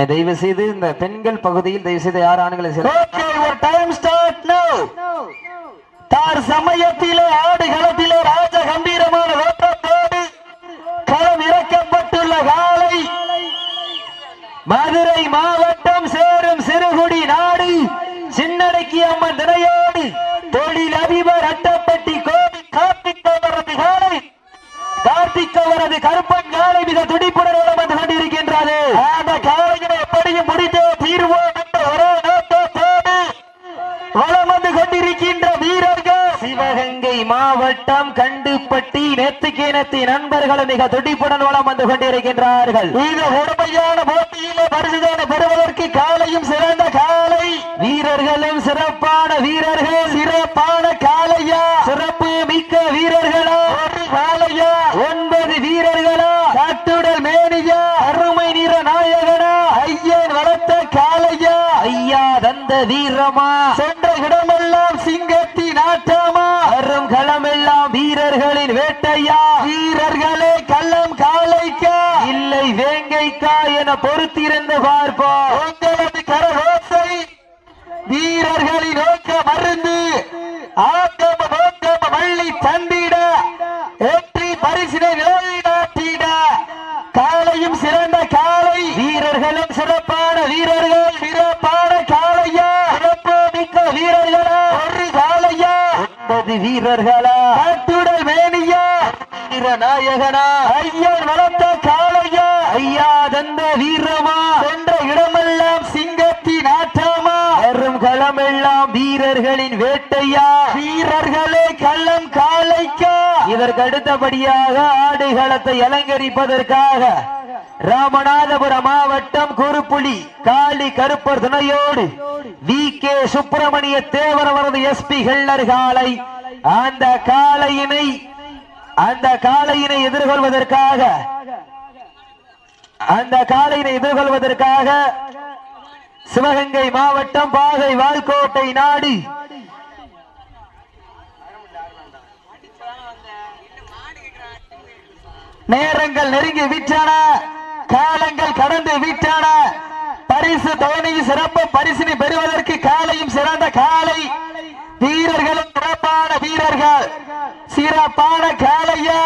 அண்ணே தயவு செய்து இந்த பெண்கள் பகுதியில் தயவு செய்து யார் ஆண்களை தார் சமயத்திலே ஆடு களத்திலே ராஜ கம்பீரமான ஓட்டத்தோடு களம் இறக்கப்பட்டுள்ள காலை மதுரை மாவட்டம் சேரும் சிறுகுடி நாடு சின்னடக்கி அம்மன் திரையோடு தொழில் அதிபர் அட்டப்பட்டி கோடி கார்த்திக் அவரது காலை. கார்த்திக் அவரது கருப்பன் காலை மிக துடிப்புடன் வந்து அந்த காலையினை எப்படியும் முடித்தே தீர்வோம் என்ற ஒரே நோக்கத்தோடு வலம் வந்து கொண்டிருக்கின்ற வீரர்கள் மாவட்டம் மாவட்டம் கண்டுப்பட்டி நேத்தி நண்பர்கள் மிக துடிப்புடன் வளம் வந்து கொண்டிருக்கின்றார்கள். இது கொடுமையான போட்டியிலே பரிசுதான பெறுவதற்கு காலையும் சிறந்த காலை. வீரர்களும் சிறப்பான வீரர்கள் சிறப்பான காலையா சிறப்பு மிக்க வீரர்களா ஒரு காலையா ஒன்பது வீரர்களா காட்டுடல் மேனியா அருமை நிற நாயகனா ஐயன் வளர்த்த காலையா ஐயா தந்த வீரமா சென்ற இடமெல்லாம் சிங்கத்தின் ஆட்டமா வரும் களமெல்லாம் வீரர்களின் வேட்டையா வீரர்களே கள்ளம் காலைக்கா இல்லை வேங்கைக்கா என பொறுத்திருந்து பார்ப்போம். உங்களது கரவோசை வீரர்களின் நோக்க மருந்து. ஆக்கம் நோக்கம் வள்ளி சண்டிட வெற்றி பரிசினை நிலைநாட்டிட காலையும் சிறந்த காலை வீரர்களும் சிறப்பான வீரர்கள். சிறப்பான காலையா சிறப்பு மிக்க வீரர்களா. ஒரு காலையா ஒன்பது வீரர்களா. காட்டுடல் மேனியா. வீர நாயகனா. ஐயன் வளர்த்த காலையா ஐயா தந்த வீரமா? சென்ற இடமெல்லாம் சிங்கத்தின் ஆட்டமா வரும் களமெல்லாம் வீரர்களின் வேட்டையா? வீரர்களே கள்ளம் காலைக்கா இதற்கு அடுத்தபடியாக ஆடுகளத்தை அலங்கரிப்பதற்காக ராமநாதபுரம் மாவட்டம் குறுப்புலி காளி கருப்பர் துணையோடு வி. கே. சுப்பிரமணிய தேவர் அவரது எஸ்பி ஹெல்லர் காலை அந்த காளையினை அந்த காளையினை எதிர்கொள்வதற்காக அந்த காலையினை எதிர்கொள்வதற்காக சிவகங்கை மாவட்டம் பாகை வால்கோட்டை நாடி. நேரங்கள் நெருங்கி விட்டன காலங்கள் கடந்து விட்டன பரிசு தவணையும் சிறப்பு பரிசினை பெறுவதற்கு காலையும் சிறந்த காலை. வீரர்களும் சிறப்பான வீரர்கள். சிறப்பான காலையா?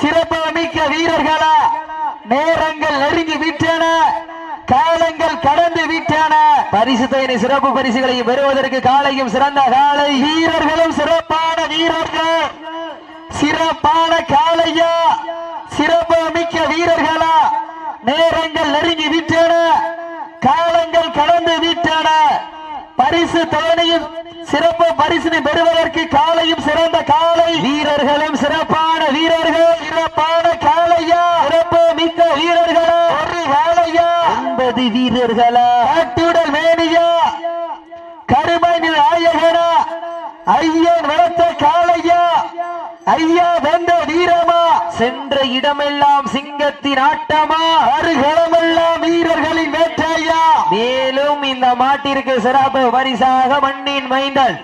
சிறப்பு மிக்க வீரர்களா? நேரங்கள் நெருங்கி விட்டன. காலங்கள் கடந்து விட்டன. பரிசு தொகையினை சிறப்பு பரிசுகளையும் பெறுவதற்கு காலையும் சிறந்த காலை. வீரர்களும் சிறப்பான வீரர்கள். சிறப்பான காலையா. சிறப்பு மிக்க வீரர்களா. நேரங்கள் நெருங்கி விட்டன. காலங்கள் கடந்து விட்டன. பரிசு தவணையும் சிறப்பு பரிசினை பெறுவதற்கு காலையும் சிறந்த காலை. வீரர்களும் சிறப்பான வீரர்கள். சிறப்பான காலை சிறப்பு மிக்க வீரர்களா ஒரு காலையா ஒன்பது வீரர்களா? காட்டுடல் மேனியா? கருமணி நாயகனா? ஐயன் வளர்த்த காளையா? ஐயா வந்த வீரமா? சென்ற இடமெல்லாம் சிங்கத்தின் ஆட்டமா? அருகளமெல்லாம் வீரர்களின் வேற்றையா மேலும் இந்த மாட்டிற்கு சிறப்பு பரிசாக மண்ணின் மைந்தன்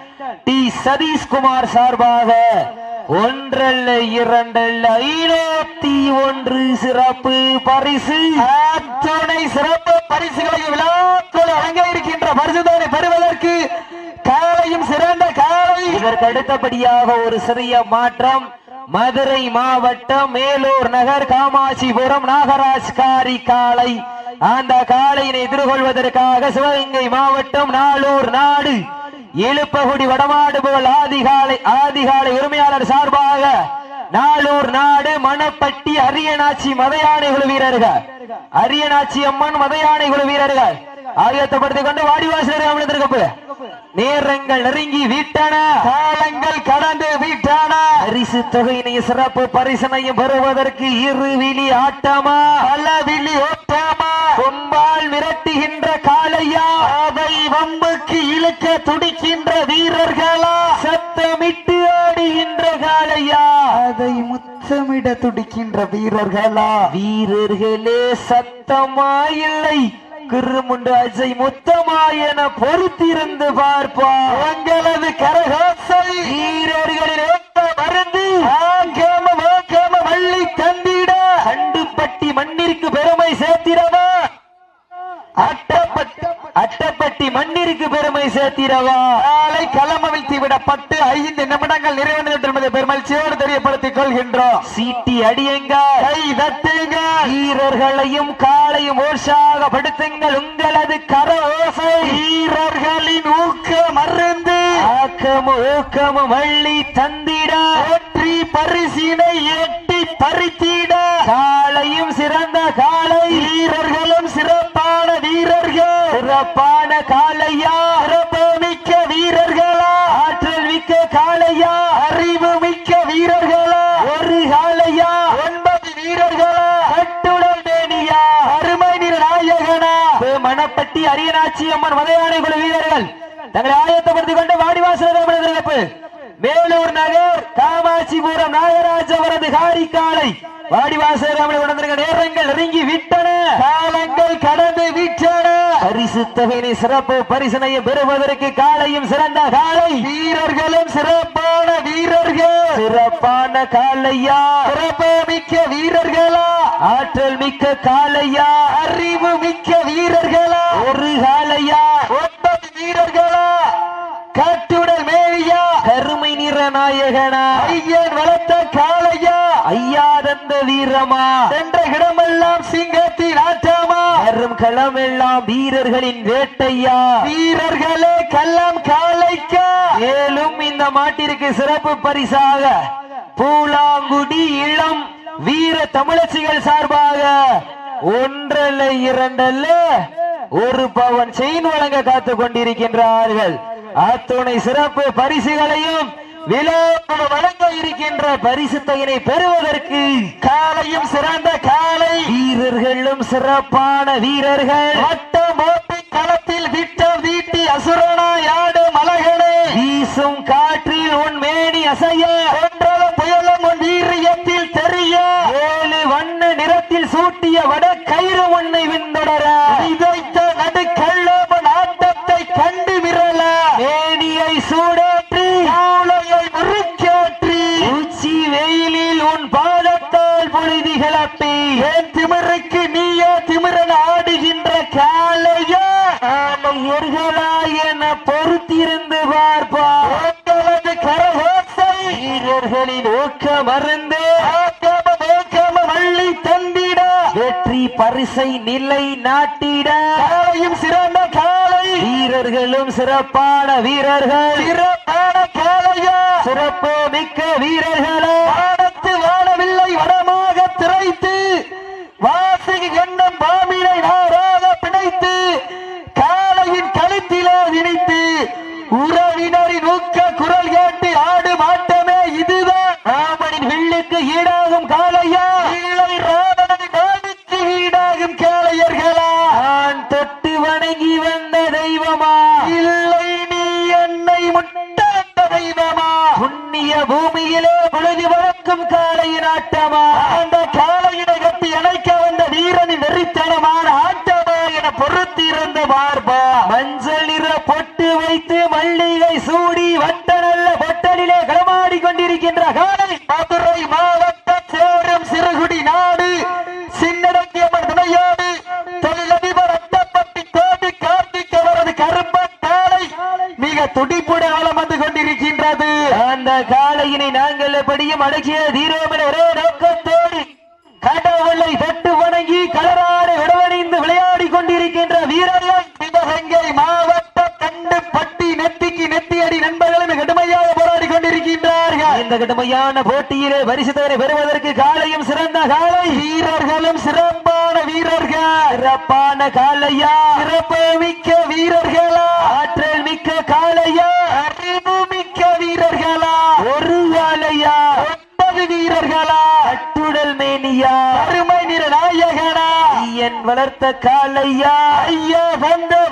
டி. சதீஷ்குமார் சார்பாக ஒன்றல்ல இரண்டல்ல ஐநூத்தி ஒன்று சிறப்பு பரிசு. அத்துணை சிறப்பு பரிசுகளை விழாக்கள் அடங்க இருக்கின்ற பரிசுதனை பெறுவதற்கு காலையும் சிறந்த காலை. இதற்கு அடுத்தபடியாக ஒரு சிறிய மாற்றம். மதுரை மாவட்டம் மேலூர் நகர் காமாட்சிபுரம் நாகராஜ் காரி காளை. அந்த காளையினை எதிர்கொள்வதற்காக சிவகங்கை மாவட்டம் நாளூர் நாடு. இழுப்பகுடி வடமாடு புகழ் ஆதிகாலை ஆதிகாலை உரிமையாளர் சார்பாக நாளூர் நாடு மணப்பட்டி அரியநாச்சி மதையானை குழு வீரர்கள். அரியநாச்சி அம்மன் மதையானை குழு வீரர்கள். ஆயத்தப்படுத்திக் கொண்டு வாடிவாசல் அமர்ந்திருக்கப்ப நேரங்கள் நெருங்கி விட்டன. காலங்கள் கடந்து விட்டன. பரிசு தொகையினை சிறப்பு பரிசனையும் பெறுவதற்கு இருவிழி ஆட்டமா? பலவிழி ஓட்டமா கொம்பால் போரிட துடிக்கின்ற வீரர்களா? வீரர்களே சத்தமா கிருமுண்டு அஜய் முத்தமா பொறுத்திருந்து பார்ப்பா எங்களது கரகாசை வீரர்களின் மருந்து. வள்ளி தந்திட. கண்டுபட்டி மண்ணிற்கு பெருமை சேர்த்திடவா? அட்டப்பட்டி அட்டப்பட்டி மண்ணிற்கு பெருமை சேர்த்திடவா? நாளை களமவிழ்த்தி விடப்பட்டு ஐய கொள்கின்றோம் சீட்டி அடியுங்க கை தட்டுங்க வீரர்களையும் காலையும் உற்சாகப்படுத்துங்கள் உங்களது கர ஓசை வீரர்களின் ஊக்க மருந்து. ஆக்கமும் ஊக்கமும் வள்ளி தந்திட. வெற்றி பரிசினை எட்டி பறித்திட. காலையும் சிறந்த காலை வீரர்களும் சிறப்பான வீரர்கள். சிறப்பான காலையா சிறப்புமிக்க வீரர்களா ஆற்றல் மிக்க காலையா அறிவு மிக்க வீரர்களா ஒரு காலையா ஒன்பது வீரர்களா கட்டுடல் மேனியா அருமை நிற நாயகனா மணப்பட்டி அம்மன் மதையானை குழு வீரர்கள் தங்களை ஆயத்தப்படுத்திக் கொண்டு வாடிவாசல் மேலூர் நகர் காமாட்சிபுரம் நாகராஜ அவரது காரிக்காலை. வாடிவாசல் உணர்ந்திருக்க நேரங்கள் நெருங்கி விட்டன. காலங்கள் கடந்து விட்டன. பரிசு தொகையினை சிறப்பு பரிசனையை பெறுவதற்கு காலையும் சிறந்த காலை. வீரர்களும் சிறப்பான வீரர்கள். சிறப்பான காலையா? சிறப்பு மிக்க வீரர்களா? ஆற்றல் மிக்க காலையா? அறிவு மிக்க வீரர்களா? ஒரு காலையா? ஒன்பது வீரர்களா? கட்டுடல் மேவியா கருமை நிற நாயகனா? ஐயன் வளர்த்த காளையா? ஐயா தந்த வீரமா? சென்ற இடமெல்லாம் வரும் களமெல்லாம் வீரர்களின் வேட்டையா? வீரர்களே கள்ளம் காலைக்க மேலும் இந்த மாட்டிற்கு சிறப்பு பரிசாக பூலாங்குடி இளம் வீர தமிழச்சிகள் சார்பாக ஒன்றல்ல இரண்டல்ல ஒரு பவன் செயின் வழங்க காத்துக் கொண்டிருக்கின்றார்கள். அத்துணை சிறப்பு பரிசுகளையும் விழாக்குழு வழங்க இருக்கின்ற பரிசு பெறுவதற்கு காளையும் சிறந்த காளை வீரர்களும் சிறப்பான வீரர்கள். வட்டம் ஓட்டி களத்தில் விட்டம் வீட்டி அசுரனா யாடு மலகனே வீசும் காற்றில் உன் மேனி அசைய. ஒன்றாலும் புயலும் உன் வீரியத்தில் தெரிய. ஏழு வண்ண நிறத்தில் சூட்டிய வட கயிறு உன்னை விண்தொடர விதைத்த நடுக்கள்ளவன் ஆட்டத்தை கண்டு விரல மேனியை சூடேற்றி காளையை முறுக்கேற்றி உச்சி வெயிலில் உன் பாதத்தால் பொழுதி கிளப்பி ஏன் திமிருக்கு நீயே திமிரன் ஆடுகின்ற காளையா ஆமையர்களா என பொறுத்திருந்து பார்ப்பா உங்களது கரகோசை வீரர்களின் ஊக்க மருந்து ஆக்கம வேக்கம வள்ளி தந்திட வெற்றி பரிசை நிலை நாட்டிட. காளையும் சிறந்த காளை வீரர்களும் சிறப்பான வீரர்கள். சிறப்பான காளையா சிறப்பு மிக்க வீரர்களோ. வானத்து வாழவில்லை வடமாக திரைத்து. கொண்டிருக்கின்ற காலை மதுரை மாவட்ட சேரும் சிறுகுடி நாடு சின்னடங்கியம்மன் துணையோடு தொழிலதிபர் அட்டப்பட்டி கோபி கார்த்திக் அவரது கருப்பன் காலை மிக துடிப்புட ஆழம் வந்து கொண்டிருக்கின்றது. அந்த காலையினை நாங்கள் எப்படியும் அடக்கிய தீரோமன ஒரே நோக்கத்தோடு கடவுளை தட்டு வணங்கி கலராடு விடவணிந்து விளையாடி கொண்டிருக்கின்ற வீரர்கள் சிவகங்கை மாவட்ட கண்டு பட்டி நெத்திக்கு நெத்தியடி நண்பர்களும் கடுமையாக போராடி கொண்டிருக்கின்றார்கள் இந்த கடுமையான போட்டியிலே பரிசுத்தவரை பெறுவதற்கு காலையும் சிறந்த காலை. வீரர்களும் சிறப்பான வீரர்கள். சிறப்பான காலையா? சிறப்பு மிக்க வீரர்களா? ஆற்றல் மிக்க காலையா? அறிவு மிக்க வீரர்களா? ஒரு காலையா? ஒன்பது வீரர்களா? அட்டுடல் மேனியா? அருமை நிற நாயகனா? என் வளர்த்த காலையா? ஐயா வந்த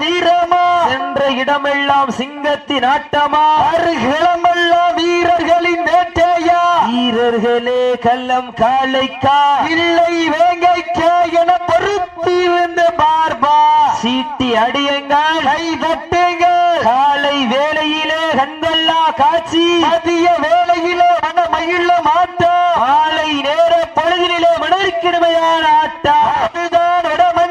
இடமெல்லாம் சிங்கத்தின் ஆட்டமா? அருகிளமெல்லாம் வீரர்களின் வேட்டையா? வீரர்களே கள்ளம் காலைக்கா இல்லை வேங்கைக்கா என பொறுத்தி இருந்து பார்பா சீட்டி அடியுங்கள் கை தட்டுங்கள். காலை வேலையிலே கண்கொள்ளா காட்சி. மதிய வேலையிலே மன மகிழ மாட்டா. மாலை நேர பொழுதிலே மனதிற்கிடுமையான ஆட்டா. அதுதான் உடமை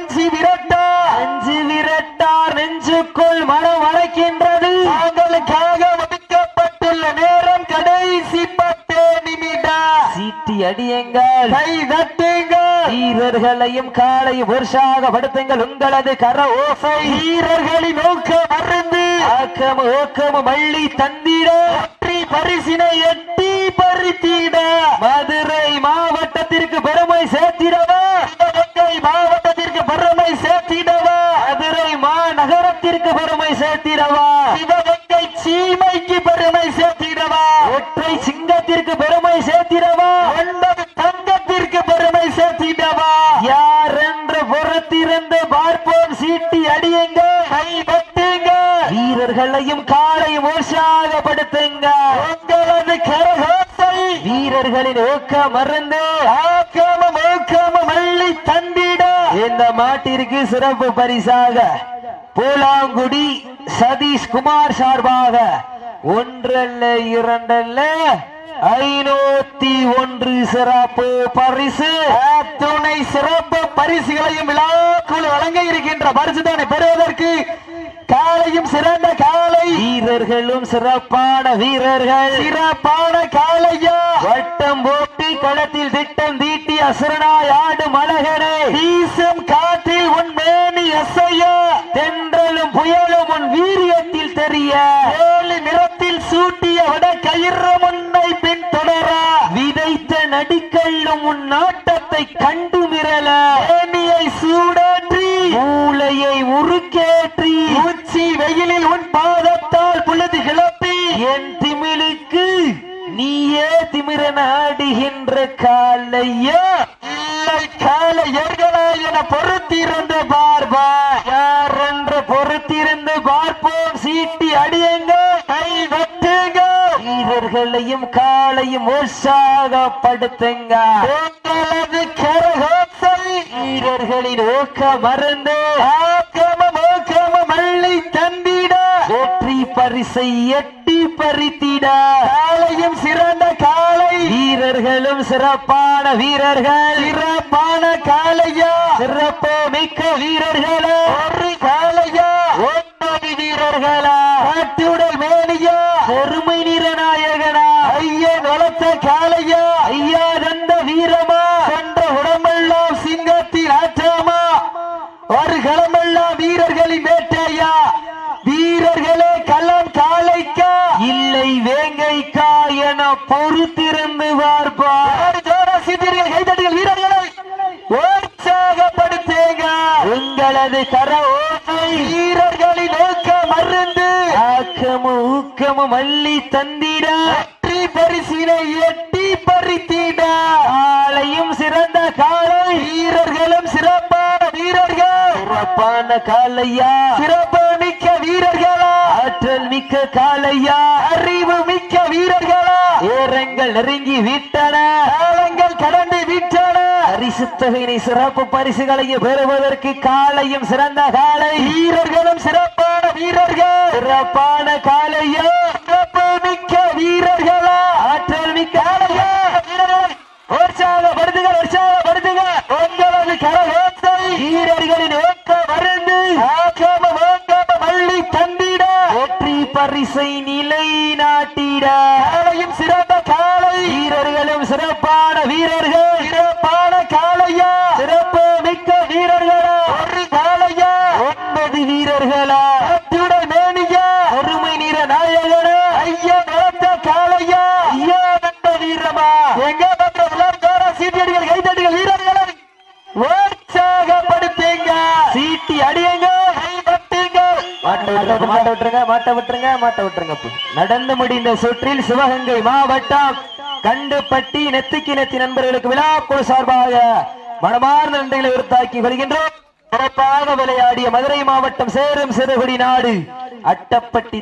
கை தட்டுங்கள். வீரர்களையும் காலையும் உற்சாகப்படுத்துங்கள் உங்களது கர ஓசை. வீரர்களின் நோக்கம் மருந்து. ஆக்கம ஓக்கம மள்ளி தந்திட. பரிசினை எட்டி பறித்திட. மதுரை மாவட்டத்திற்கு பெருமை சேர்த்திடவா? மாவட்டத்திற்கு பெருமை சேர்த்திடவா? மதுரை மாநகரத்திற்கு பெருமை சேர்த்திடவா சிவகங்கை சீமைக்கு பெருமை சேர்த்திடவா ஒற்றை சிங்கத்திற்கு பெருமை சேர்த்திடவா ஒன்பது தங்கத்திற்கு பெருமை சேர்த்திடவா யார் என்று பொறுத்திருந்து பார்ப்போம் சீட்டி அடியுங்க கை தட்டுங்க வீரர்களையும் காலையும் உற்சாகப்படுத்துங்க உங்களது கரகோசை வீரர்களின் ஊக்க மருந்து. ஆக்கமம் ஊக்கமம் அள்ளி தந்திட. இந்த மாட்டிற்கு சிறப்பு பரிசாக பூலாங்குடி சதீஷ் குமார் சார்பாக ஒன்றல்ல இரண்டல்ல. ஐநூத்தி ஒன்று சிறப்பு பரிசு. துணை சிறப்பு பரிசுகளையும் விழாக்குழு வழங்க இருக்கின்ற பரிசுதானை பெறுவதற்கு. காலையும் சிறந்த காலை வீரர்களும் சிறப்பான வீரர்கள். சிறப்பான காலையா வட்டம் போட்டி களத்தில் திட்டம் தீட்டி அசுரனாய் ஆடும் அழகனே. வீசும் காற்றில் உன் மேனி அசையா. தென்றலும் புயலும் உன் வீரியத்தில் தெரிய ஏழு நிறத்தில் சூட்டிய வட கயிறு முன்னை பின் தொடர அடிக்கள்ளும் உன் நாட்டத்தை கண்டு மிரல மேனியை சூடாற்றி. மூளையை உருக்கேற்றி. உச்சி வெயிலில் உன் பாதத்தால் புழுது கிளப்பி. என் திமிழுக்கு நீயே திமிரன் ஆடுகின்ற காலையா இல்லை காலையர்களா என பொருள் பார்வா யார் என்று பொறுத்திருந்து பார்ப்போம் சீட்டி அடியுங்க கை வட்டுங்க வீரர்களையும் காலையும் உற்சாகப்படுத்துங்க. உங்களது கரகோசை வீரர்களின் ஊக்க மருந்து ஆக்கமம் ஊக்கமம் அள்ளி தந்திட. வெற்றி பரிசை எட்டி பறித்திட. காலையும் சிறந்த காலை. வீரர்களும் சிறப்பான வீரர்கள். சிறப்பான காலையா? சிறப்பு மிக்க வீரர்களா? ஒரு காலையா? ஒன்பது வீரர்களா? காட்டுடல் மேனியா பெருமை நிறநாயகனா ஐயன் வளர்த்த காலையா ஐயா தந்த வீரமா கொண்ட உடம்பெல்லாம் சிங்கத்தின் ஆற்றமா ஒரு களமெல்லாம் வீரர்களின் வேட்டையா? வீரர்களே களம் காலைக்கா இல்லை வேங்கைக்கா என பொறுத்திருந்து பார்ப்பா ஒரு ஜோர கைதட்டுகள் வீரர்களை. உற்சாகப்படுத்தேங்க. உங்களது கர ஓசை வீரர்களின் நோக்க மருந்து. ஆக்கமும் ஊக்கமும் அள்ளி தந்திட. வெற்றி பரிசினை எட்டி பறித்திட. காலையும் சிறந்த காலை வீரர்களும் சிறப்பா. சிறப்பான காலையா? சிறப்பு மிக்க வீரர்களா? ஆற்றல் மிக்க காலையா? அறிவு மிக்க வீரர்களா? ஏரங்கள் நெருங்கி விட்டன. காலங்கள் கடந்து விட்டன. பரிசு தொகையினை சிறப்பு பரிசுகளையும் பெறுவதற்கு காலையும் சிறந்த காலை. வீரர்களும் சிறப்பான வீரர்கள். சிறப்பான காலையா? சிறப்பு மிக்க வீரர்களா? ஆற்றல் மிக்க காலையா? வீரர்கள் உற்சாகப்படுத்துங்க உற்சாகப்படுத்துங்க உங்களது கரகோசை வீரர்களின் ஊக்க மருந்து ஆக்காம ஓங்காம மள்ளி தந்திட வெற்றி பரிசை நிலை நாட்டிட காலையும் சிறந்த காலை வீரர்களும் சிறப்பான வீரர்கள் சிறப்பான காலையா சிறப்பு மிக்க வீரர்களா ஒரு காலையா ஒன்பது வீரர்களா அத்துடன் மேனியா அருமை நிற நாயகனா ஐயா வளர்த்த காலையா ஐயா நந்த வீரமா எங்க பண்ற விளையாட சீட்டியடிகள் கைதடிகள் வீரர்களை உற்சாகப்படுத்துங்க சீட்டி அடியுங்க கைதட்டுங்க மாட்ட விட்டுருங்க மாட்ட விட்டுருங்க மாட்ட விட்டுருங்க மாட்ட விட்டுருங்க நடந்து முடிந்த சுற்றில் சிவகங்கை மாவட்டம் கண்டுபட்டி நெத்திக்கு நெத்தி நண்பர்களுக்கு விழாக்குழு சார்பாக மனமார்ந்த நன்றிகளை உறுத்தாக்கி வருகின்றோம். சிறப்பாக விளையாடிய மதுரை மாவட்டம் சேரும் சிறுகுடி நாடு அட்டப்பட்டி